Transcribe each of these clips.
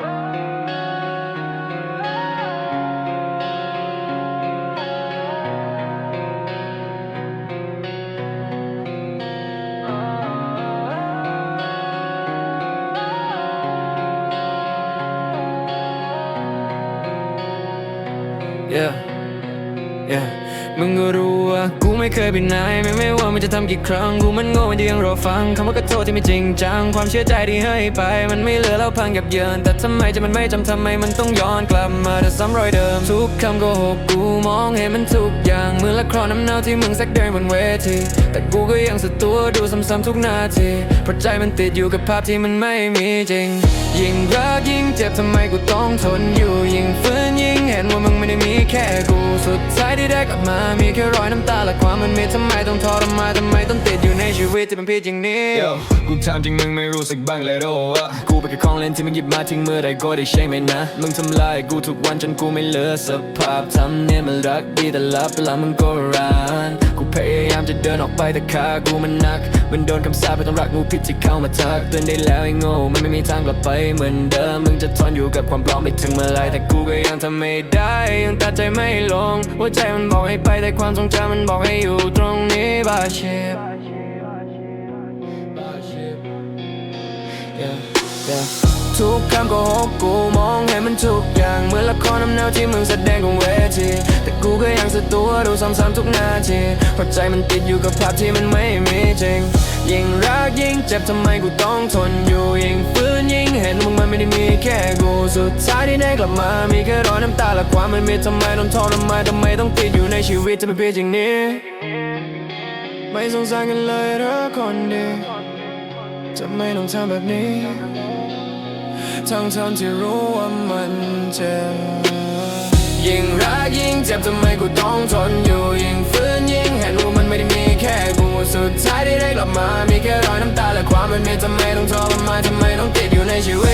yeah. Yeah มึงก็รู้ว่ากูไม่เคยเป็นนายไม่ไม่ว่ามันจะทำกี่ครั้งกูมันโง่ที่ยังรอฟังคำว่ากระโทษที่ไม่จริงจัง ความเชื่อใจที่ให้ไป มันไม่เหลือแล้วพังกับเยิน แต่ทำไมจะมันไม่จำทำไมมันต้องย้อนกลับมาแต่ซ้ำรอยเดิม ทุกคำโกหกกูมองเห็นมันทุกอย่างเหมือนละครน้ำเน่าที่มึงแซกเดินบนเวทีแต่กูก็ยังสุดตัวดูซ้ำๆทุกนาทีเพราะใจมันติดอยู่กับภาพที่มันไม่มีจริง ยิ่งรักยิ่งเจ็บทำไมกูต้องทนอยู่ยิ่งฝืนยิ่งเห็นว่ามึงไม่ได้มีแค่กูสุดท้ายที่ได้กับมา มีแค่รอยน้ำตาและความมันมีทำไมต้องทรมานทำไมต้องติดอยู่ในชีวิตที่เป็นพี่จริงนี้ Yo กูถามจริงมึงไม่รู้สึกบ้างเลยหรอวะกูเป็นแค่ของเล่นที่มึงหยิบมาทิ้งเมื่อใดก็ได้ใช่ไหมนะ มึงทำลายกูทุกวันจนกูไม่เหลือสภาพทำเนี่ยมันรักดีแต่ลับเวลามึงก็รานกูพยายามจะเดินออกไปแต่ขากูมันหนัก มันโดนคำสาปไปต้องรักงูพิษที่เข้ามาทักเตือนได้แล้วไอ้โง่มันไม่มีทางกลับไปเหมือนเดิมมึงจะทนอยู่กับความปลอมไปถึงเมื่อไรแต่กูก็ยังทำไม่ได้ยังตัดใจไม่ลงหัวใจมันบอกให้ไปแต่ความทรงจำมันบอกให้อยู่ตรงนี้บาเชฟ ทุกคำโกหกกูมองให้มันทุกอย่างเหมือนละครน้ำเน่าที่มึงแสดงบนเวทีแต่กูก็ยังสุดตัวดูซ้ำๆทุกนาทีเพราะใจมันติดอยู่กับภาพที่มันไม่มีจริงยิ่งรักยิ่งเจ็บทำไมกูต้องทนอยู่ยิ่งฟื้นยิ่ง แค่กูสุดท้ายที่ได้กลับมา มีแค่รอยน้ำตาและความมันมีทำไมต้องทรมานทำไมต้องติดอยู่ในชีวิตที่เป็นเพียงอย่างนี้ ไม่สงสารกันเลยเหรอคนดีจะไม่ต้องทำแบบนี้ ทั้งทั้งที่รู้ว่ามันเจ็บยิ่งรักยิ่งเจ็บทำไมกูต้องทนอยู่ยิ่งฟื้นยิ่งเห็นว่ามันไม่ได้มีแค่กูสุดท้ายที่ได้กลับมา มีแค่รอยน้ำตาและความมันมีทำไมต้องทรมานทำไมต้องติดอยู่ในชีวิต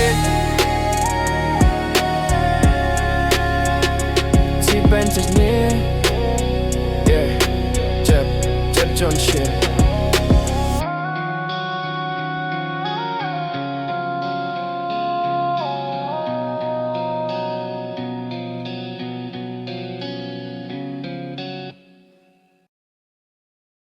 jesteś mnie Yeah, ciep, John Shear.